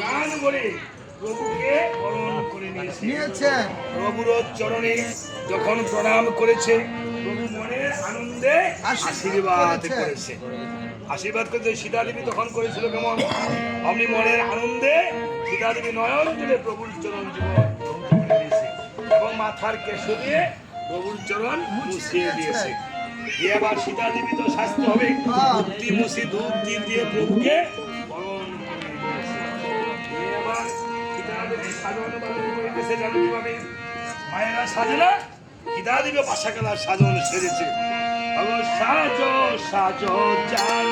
স্নান করে প্রভুকে বরণ করে নিয়েছে। নিয়েছেন। প্রভুর চরণে যখন প্রণাম করেছে প্রভু মনের আনন্দে আশীর্বাদ করেছে। আশীর্বাদ করেছে সীতা দেবী তখন করেছিল কেমন? অমনি মনের আনন্দে সীতা দেবী নয়ন তুলে প্রভুর চরণ জীবন এবং মাথার কেশ দিয়ে প্রভুর চরণ মুছিয়ে দিয়েছে। দিয়ে আবার সীতা দেবী তো স্বাস্থ্য হবে। ধুতি মুছি ধূপ দিয়ে প্রভুকে সাজানো মায়েরা সাজে না কিদা দিবে বাসা পাশাকালার সাজন সেরেছে। সাজো সাজো জান।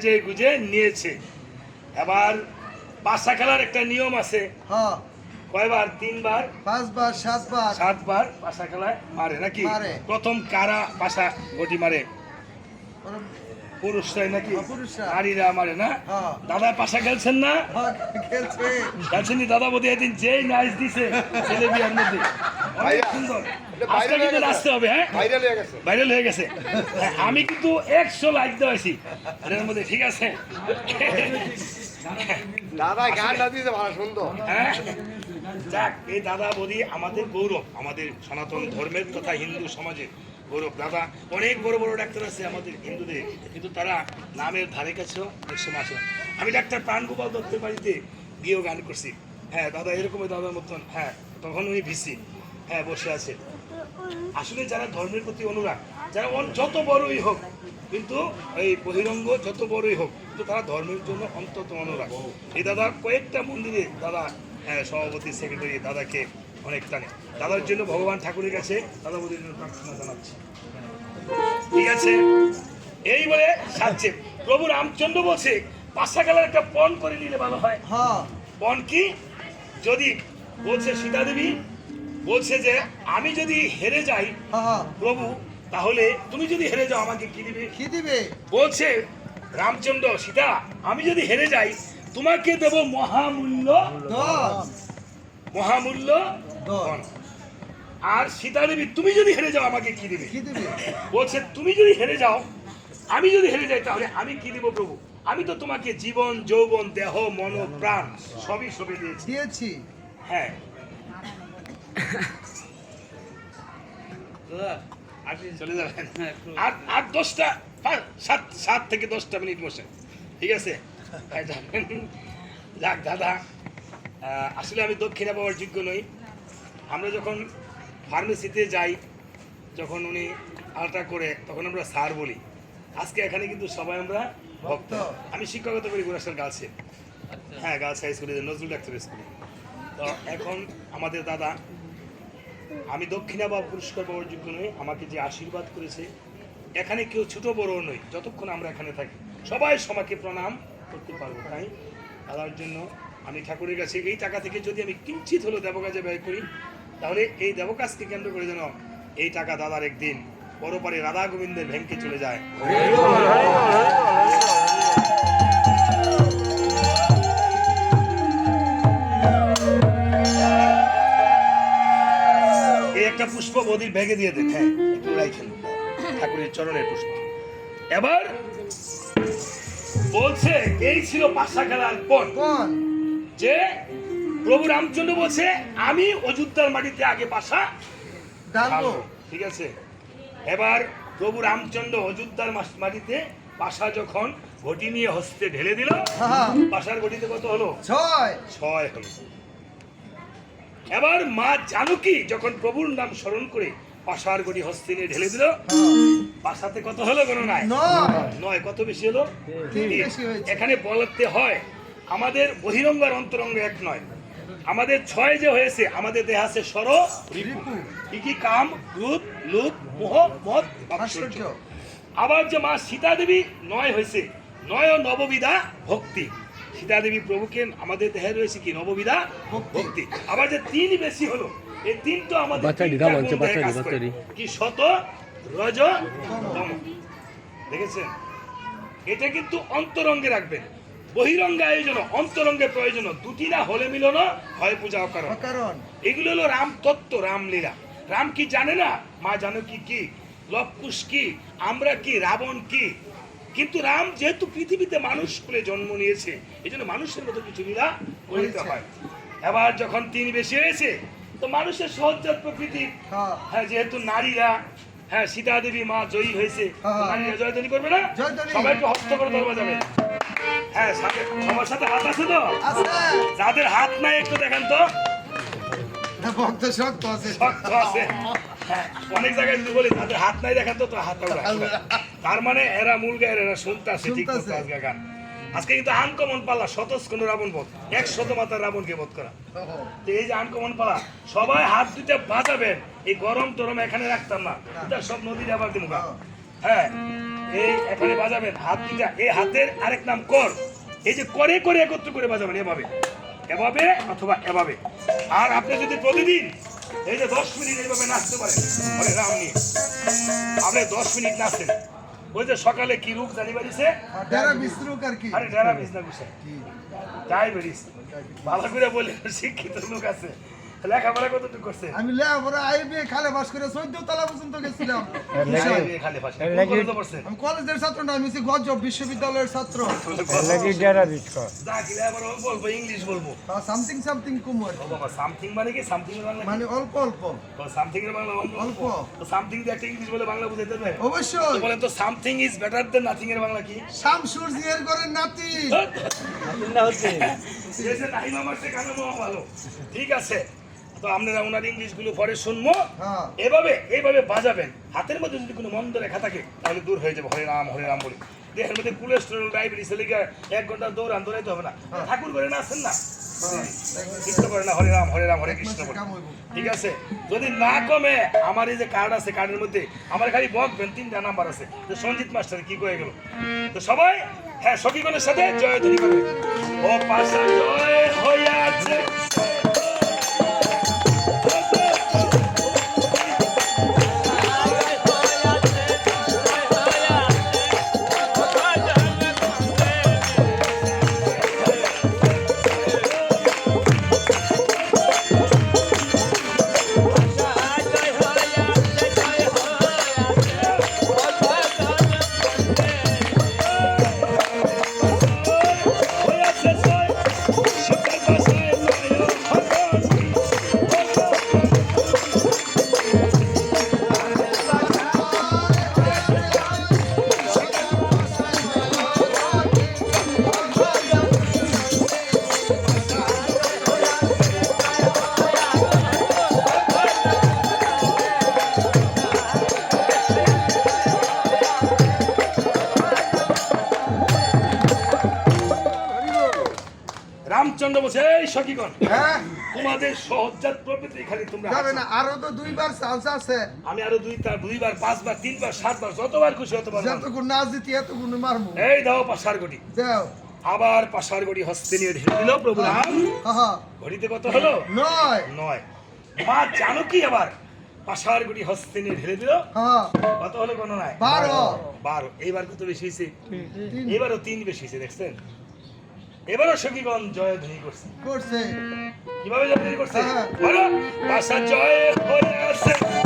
সেজে গুজে নিয়েছে। এবার পাশা খেলার একটা নিয়ম আছে। হ্যাঁ কয়বার? তিনবার? পাঁচবার সাতবার। সাতবার পাশা খেলায় মারে নাকি। প্রথম কারা পাশা গটি মারে? পুরুষরাই নাকি? হ্যাঁ, নারীরা না? হ্যাঁ। দাদা পাশা খেলছেন না? হ্যাঁ, দাদা বোধ এদিন যেই নাচ দিছে ছেলে বিয়ার মধ্যে। অনেক সুন্দর। আজকে কিন্তু নাচতে হবে হ্যাঁ? ভাইরাল হয়ে গেছে। ভাইরাল হয়ে গেছে। হ্যাঁ, আমি কিন্তু একশো লাইক দেওয়াছি এর মধ্যে ঠিক আছে? দাদা গান দিতে ভালো সুন্দর। হ্যাঁ? যাক এই দাদা বলি আমাদের গৌরব আমাদের সনাতন ধর্মের তথা হিন্দু সমাজের। গৌরব দাদা অনেক বড় বড় ডাক্তার আছে আমাদের হিন্দুদের কিন্তু তারা নামের ধারে কাছেও অনেক সময় আসে। আমি ডাক্তার প্রাণগোপাল দত্তের বাড়িতে গিয়েও গান করছি। হ্যাঁ দাদা এরকমই দাদার মতন হ্যাঁ তখন উনি ভিসি হ্যাঁ বসে আছে। আসলে যারা ধর্মের প্রতি অনুরাগ যারা যত বড়ই হোক কিন্তু এই বহিরঙ্গ যত বড়ই হোক কিন্তু তারা ধর্মের জন্য অন্তত অনুরাগ। এই দাদা কয়েকটা মন্দিরে দাদা হ্যাঁ, সভাপতি সেক্রেটারি দাদাকে অনেক টানে। দাদার জন্য ভগবান ঠাকুরের কাছে দাদা বৌদির জন্য প্রার্থনা জানাচ্ছি। ঠিক আছে? এই বলে সাজছে। প্রভু রামচন্দ্র বলছে পাশা গেলার একটা পণ করে নিলে ভালো হয়। হ্যাঁ। পণ কি? যদি বলছে সীতা দেবী বলছে যে আমি যদি হেরে যাই হ্যাঁ। প্রভু তাহলে তুমি যদি হেরে যাও আমাকে কি দিবে? কি দিবে? বলছে রামচন্দ্র সীতা আমি যদি হেরে যাই তোমাকে দেব মহামূল্য মহামূল্য। আর সীতা দেবী তুমি যদি হেরে যাও আমাকে কি দিবে? কি দিবে? বলছে তুমি যদি হেরে যাও আমি যদি হেরে যাই তাহলে আমি কি দিব প্রভু? আমি তো তোমাকে জীবন যৌবন দেহ মন প্রাণ সবই সবে দিয়েছি। দিয়েছি। হ্যাঁ। চলে যাবেন। আর আর দশটা সাত সাত থেকে দশটা মিনিট বসে। ঠিক আছে? হ্যাঁ, যাক দাদা আহ, আসলে আমি দক্ষিণা পাওয়ার যোগ্য নই। আমরা যখন ফার্মেসিতে যাই যখন উনি আলটা করে তখন আমরা স্যার বলি। আজকে এখানে কিন্তু সবাই আমরা ভক্ত। আমি শিক্ষকতা করি গুরাসার গার্লসে হ্যাঁ গার্লস হাই স্কুলে নজরুল ডাক্তার স্কুলে তো এখন আমাদের দাদা আমি দক্ষিণা বা পুরস্কার পাওয়ার যোগ্য নই আমাকে যে আশীর্বাদ করেছে এখানে কেউ ছোট বড় নই যতক্ষণ আমরা এখানে থাকি। সবাই সমাকে প্রণাম করতে পারব তাই? দাদার জন্য আমি ঠাকুরের কাছে এই টাকা থেকে যদি আমি কিঞ্চিত হলো দেবকাজে ব্যয় করি তাহলে এই দেবকাজকে কেন্দ্র করে যেন এই টাকা দাদার একদিন পরপারে রাধা গোবিন্দের ভেঙ্কে চলে যায়। এই একটা পুষ্প বদির ব্যাগে দিয়ে দেন হ্যাঁ একটু রাইখেন ঠাকুরের চরণের পুষ্প। এবার বলছে এই ছিল পাশা খেলার পর যে প্রভু রামচন্দ্র বলছে আমি অযোধ্যার মাটিতে আগে পাশা ঠিক আছে? এবার প্রভু রামচন্দ্র অযোধ্যার মাটিতে পাশা যখন ঘটি নিয়ে হস্তে ঢেলে দিল। পাশার ঘটিতে কত হলো? ছয়। ছয় হলো। এবার মা জানকী যখন প্রভুর নাম স্মরণ করে পাশার গড়ি হস্তে নিয়ে ঢেলে দিল। পাশাতে কত হলো কোনো নাই নয়। নয়। কত বেশি হলো। এখানে বলতে হয় আমাদের বহিরঙ্গ আর অন্তরঙ্গ এক নয়। আমাদের ছয় যে হয়েছে আমাদের দেহ আছে সর কি কি কাম ক্রোধ লুপ মোহ আশ্চর্য আবার যে মা সীতা দেবী নয় হয়েছে নয় ও নববিধা ভক্তি। সীতা দেবী প্রভুকে আমাদের দেহে রয়েছে কি? নববিধা ভক্তি। আবার যে তিন বেশি হলো এই তিন তো আমাদের। কি শত? রজ তম। দেখেছেন? এটা কিন্তু অন্তরঙ্গে রাখবেন। বহিরঙ্গে আয়োজন অন্তরঙ্গে প্রয়োজন দুটি না হলে মিলন হয় পূজা অকারণ। কারণ এগুলো হলো রাম তত্ত্ব রামলীলা রাম কি জানে না? মা জানো কি কি? লবকুশ কি? আমরা কি? রাবণ কি? কিন্তু রাম যেহেতু পৃথিবীতে মানুষ কুলে জন্ম নিয়েছে এই জন্য মানুষের মতো কিছু লীলা করিতে হয়। এবার যখন তিনি বেশি হয়েছে তো মানুষের সহজাত প্রকৃতি। হ্যাঁ। হ্যাঁ যেহেতু নারীরা হ্যাঁ সীতা দেবী মা জয়ী হয়েছে হ্যাঁ। নারীরা জয়ধ্বনি করবে না? জয়ধ্বনি। সবাই একটু হস্ত করে ধরবা যাবে। হ্যাঁ সাথে সবার সাথে হাত আছে তো? যাদের হাত নাই একটু দেখেন তো। ভক্ত শক্ত আছে। শক্ত আছে। হ্যাঁ, অনেক জায়গায় যদি বলি তাদের হাত নাই দেখেন তো হাত। তার মানে এরা মূল গায়ের এরা শুনতাছে ঠিক মতো আজকে গান। আজকে কিন্তু আনকমন পালা পাল্লা শতস্কন্দ রাবণ বধ। একশত মাতার রাবণকে বধ করা। তো এই যে আনকমন পালা সবাই হাত দুটা বাঁচাবেন এই গরম টরম এখানে রাখতাম না। এটা সব নদীর আবার দিমুখা হ্যাঁ। এই এখানে বাজাবেন। হাত দুটা এই হাতের আরেক নাম কর। এই যে করে করে একত্র করে বাজাবেন এভাবে। এভাবে অথবা এভাবে। আর আপনি যদি প্রতিদিন এই যে দশ মিনিট এইভাবে নাচতে পারেন রাম নিয়ে। আপনি দশ মিনিট নাচেন। ওই যে সকালে কি রূপ জানি বাড়িছে আর ডেরা গুছে ডায়াবেটিস। ভালো করে বলে শিক্ষিত লোক আছে। লেখাপড়া কতটুকু করছে? আমি লেখাপড়া আইবি খালে বাস করে চোদ্দ তলা পর্যন্ত গেছিলাম। লেখাপড়া খালি পাশে কোন কলেজে পড়ছেন আমি কলেজের ছাত্র না আমি হচ্ছি গজব বিশ্ববিদ্যালয়ের ছাত্র। যা কি লেখাপড়া বলব ইংলিশ বলব। Something something Kumar. বাবা সামথিং মানে কি? সামথিং এর বাংলা মানে অল্প অল্প। সামথিং এর বাংলা অল্প। তো সামথিং দিয়ে একটা ইংলিশ বলে বাংলা বুঝাইতে পারবে অবশ্যই। বলেন তো সামথিং ইজ বেটার নাথিং এর বাংলা কি? শামসুর জিয়ার ঘরের নাতি। ঠিক আছে। তো আপনারা ওনার ইংলিশগুলো পরে শুনব। হ্যাঁ। এভাবে এইভাবে বাজাবেন। হাতের মধ্যে যদি কোনো মন্দ রেখা থাকে তাহলে দূর হয়ে যাবে। হরে রাম হরে রাম বলে। দেহের মধ্যে কোলেস্টেরল ডায়াবেটিস লেগে এক ঘণ্টা দৌড়ান দৌড়াইতে হবে না। ঠাকুর করে না আসেন না? কৃষ্ণ করে না হরে রাম হরে রাম হরে কৃষ্ণ হইব। ঠিক আছে? যদি না কমে আমার এই যে কার্ড আছে কার্ডের মধ্যে আমার খালি বকবেন তিনটা নাম্বার আছে। তো সঞ্জিত মাস্টার কি কয়ে গেল? তো সবাই হ্যাঁ সখীগণের সাথে জয় ধ্বনি করবে। ও পাশা জয় হইয়াছে। সচিবানন্দ বলছে এই সখীগণ হ্যাঁ? তোমাদের সহজাত প্রবৃত্তি খালি তোমরা যাবে না আরও তো দুইবার চান্স আছে। আমি আরও দুই তার দুইবার পাঁচবার তিনবার সাতবার যতবার খুশি হতবার যতক্ষণ না জিতি এতক্ষণ মারবো। এই দাও পাশার গড়ি। যাও। আবার পাশার গড়ি হস্তে নিয়ে ঢেলে দিল প্রভু রাম। হ্যাঁ ঘড়িতে কত হলো? নয়। নয়। মা জানো কি আবার? পাশার গড়ি হস্তে নিয়ে ঢেলে দিল। হ্যাঁ। কত হলো কোনো নাই বারো। বারো। এইবার কত বেশি হয়েছে? এবারও তিন বেশি হয়েছে দেখছেন? এবারও সখীগণ জয় ধ্বনি করছে। করছে। কীভাবে জয় ধ্বনি করছে? হ্যাঁ। বলো পাশা জয় হয়ে আছে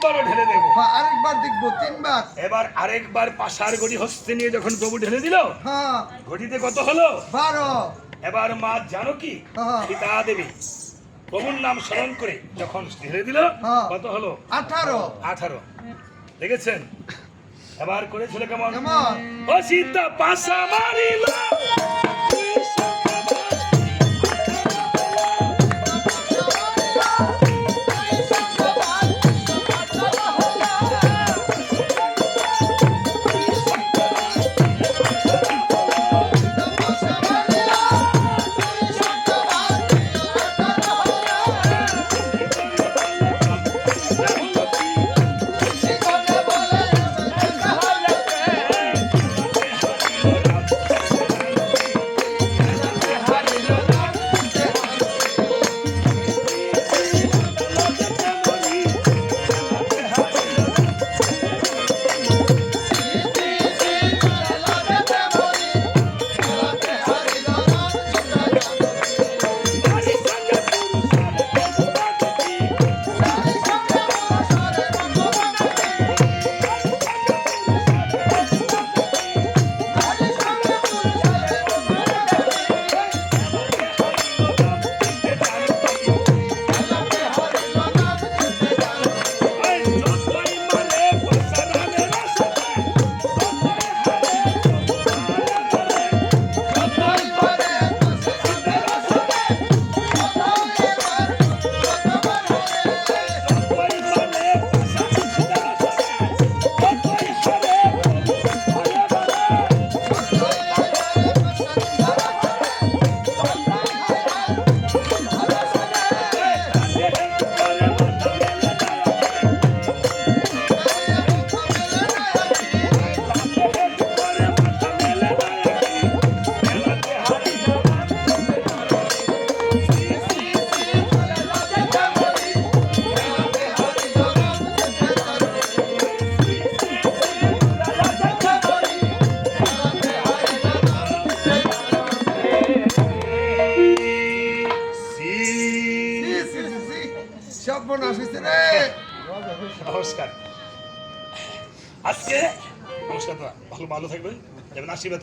আরেকবারও ঢেলে দেব। হ্যাঁ, আরেকবার দেখব তিনবার। এবার আরেকবার পাশার গড়ি হস্তে নিয়ে যখন প্রভু ঢেলে দিল হ্যাঁ। ঘটিতে কত হলো? বারো। এবার মা জানো কি? হ্যাঁ। সীতা দেবী প্রভুর নাম স্মরণ করে যখন ঢেলে দিল হ্যাঁ। কত হলো? আঠারো। আঠারো। দেখেছেন? এবার করেছিল কেমন? কেমন? ও সীতা পাশা মারিল। যেমন আশীর্বাদ